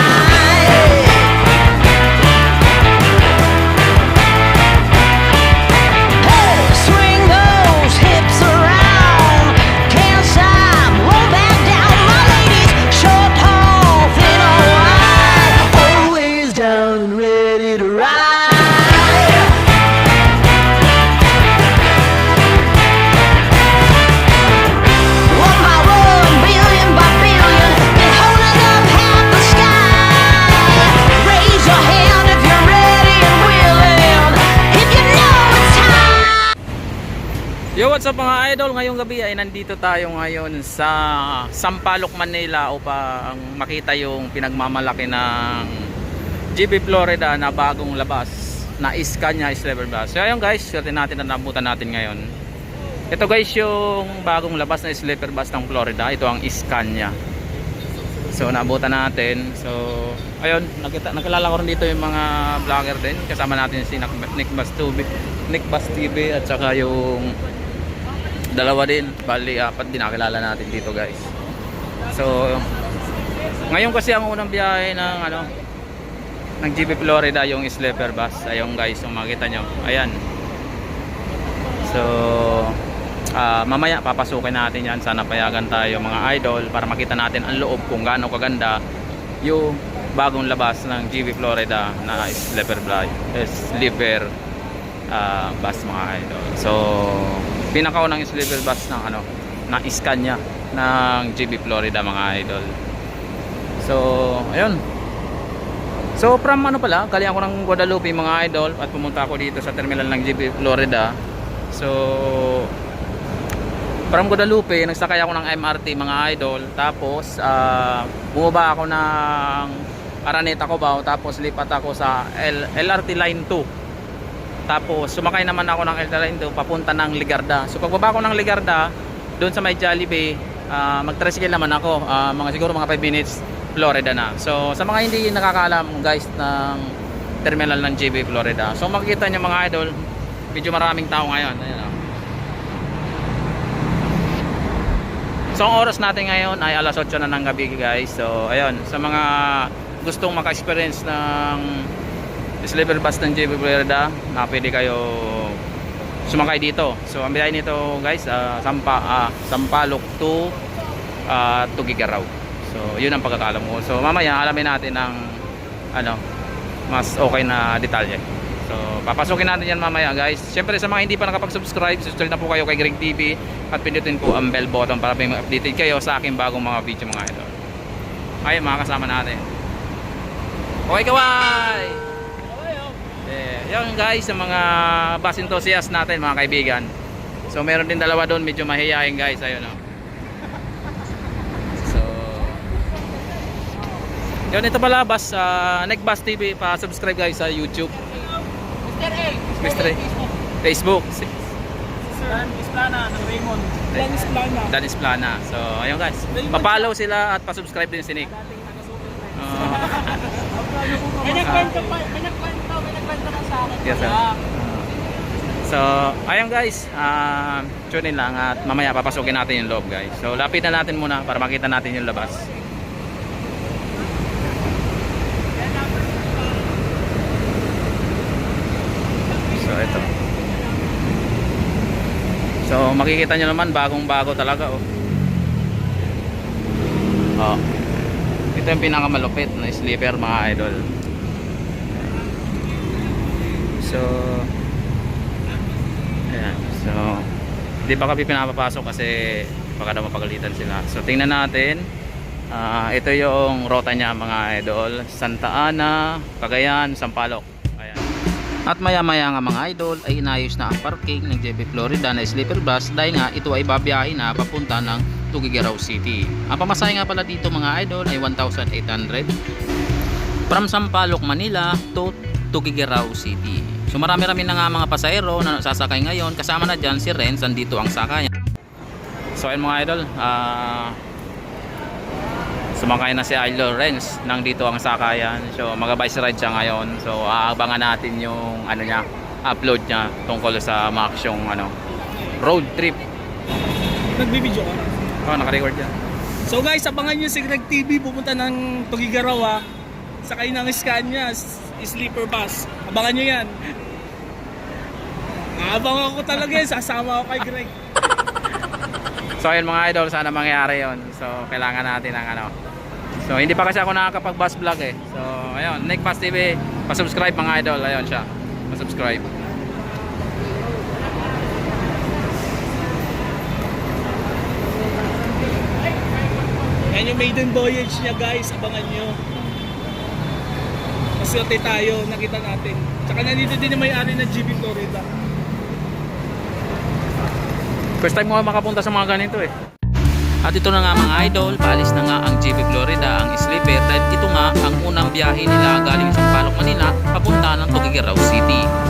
night. Yo, what's up mga idol? Ngayong gabi ay nandito tayo ngayon sa Sampaloc, Manila upang makita yung pinagmamalaki ng GB Florida na bagong labas na Scania Sliver Bus. So ayun guys, swerte natin na nabutan natin ngayon. Ito guys yung bagong labas na sleeper bus ng Florida. Ito ang Scania. So nabutan natin. So ayun, nakita nakilala ko rin dito yung mga vlogger din. Kasama natin si Nick Bus TV, Nick Bus TV at saka yung dalawa din. Bali apat din nakilala natin dito guys. So ngayon kasi ang unang biyahe ng ano ng GB Florida yung sleeper bus. Ayun guys, kung makita nyo. Ayan. So, ah, mamaya papasukin natin yan. Sana payagan tayo mga idol para makita natin ang loob kung gaano kaganda yung bagong labas ng GB Florida na sleeper bus. Sleeper ah, bus mga idol. So, pinakaunang sleeper bus ng ano, na Scania ng GB Florida mga idol. So, ayun. So from ano pala, galing ako ng Guadalupe mga idol at pumunta ako dito sa terminal ng GB Florida. So from Guadalupe, nagsakay ako ng MRT mga idol. Tapos ah, bumaba ako ng Araneta Cubao tapos lipat ako sa L- LRT Line 2. Tapos sumakay naman ako ng Line 2 papunta ng Ligarda. So pagbaba ko ng Ligarda, doon sa may Jollibee, ah, mag-tricycle naman ako, ah, mga siguro mga 5 minutes Florida na. So sa mga hindi nakakaalam guys ng terminal ng JB Florida. So makikita niyo mga idol, medyo maraming tao ngayon. Ayan, oh. So ang oras natin ngayon ay alas 8 na ng gabi guys. So ayun, sa mga gustong maka-experience ng sleeper bus ng JB Florida, na pwede kayo sumakay dito. So ang biyahe nito guys, ah, Sampa, ah, Sampaloc to uh, Tugigaraw. So, yun ang pagkakalam mo. So, mamaya alamin natin ng ano, mas okay na detalye. So, papasukin natin yan mamaya, guys. Siyempre, sa mga hindi pa nakapag-subscribe, subscribe na po kayo kay Greg TV at pindutin po ang bell button para may updated kayo sa aking bagong mga video mga ito. Ayun, mga kasama natin. Okay, kaway! Eh, yun guys, sa mga bus enthusiast natin, mga kaibigan. So, meron din dalawa doon, medyo mahihayin guys. Ayun, oh. So, yun, ito pala, bus, uh, Neckbus TV, pa-subscribe guys sa YouTube. Mr. A. Mr. A. Facebook. Si- Dan Isplana ng Raymond. Dan Isplana. Danis Plana. So, ayun guys. Pa-follow sila at pa-subscribe din si Nick. Uh, May nagkwento pa, may nagkwento, Yes, sir. Kaya, So, ayun guys, uh, tune in lang at mamaya papasukin natin yung loob guys. So, lapit na natin muna para makita natin yung labas. So, ito. So, makikita nyo naman, bagong-bago talaga, oh. Oh. Ito yung pinakamalupit na sleeper, mga idol. So, Ayan. So, hindi pa kami pinapapasok kasi baka daw mapagalitan sila. So, tingnan natin. Ah, ito yung rota niya mga idol. Santa Ana, Cagayan, Sampaloc. Ayan. At maya maya nga mga idol ay inayos na ang parking ng JB Florida na sleeper bus dahil nga ito ay babiyahe na papunta ng Tugigaraw City. Ang pamasahe nga pala dito mga idol ay 1,800 from Sampaloc, Manila to Tugigaraw City. So marami-rami na nga mga pasahero na sasakay ngayon. Kasama na dyan si Renz, andito ang sakayan. So ayun mga idol, ah sumakay na si Idol Renz nang dito ang sakayan. So mag-vice ride siya ngayon. So aabangan natin yung ano niya, upload niya tungkol sa maksyong ano, road trip. nagbibideo ka. Oh, naka-record yan. So guys, abangan nyo si Greg TV pupunta ng Tugigaraw ha. Sakay ng Scania, sleeper bus. Abangan nyo yan. Abangan ko talaga yan, sasama ako kay Greg. So ayun mga idol, sana mangyari yon. So kailangan natin ng ano. So hindi pa kasi ako nakakapag bus vlog eh. So ayun, Nick Pass TV, Pa-subscribe mga idol. Ayun siya. Pa-subscribe. Yan yung maiden voyage niya guys, abangan nyo. Maswerte tayo, nakita natin. Tsaka nandito din yung may-ari ng GB Florida. First time ko makapunta sa mga ganito eh. At ito na nga mga idol, paalis na nga ang GB Florida, ang sleeper dahil ito nga ang unang biyahe nila galing sa Palok, Manila papunta ng Tuguegarao City.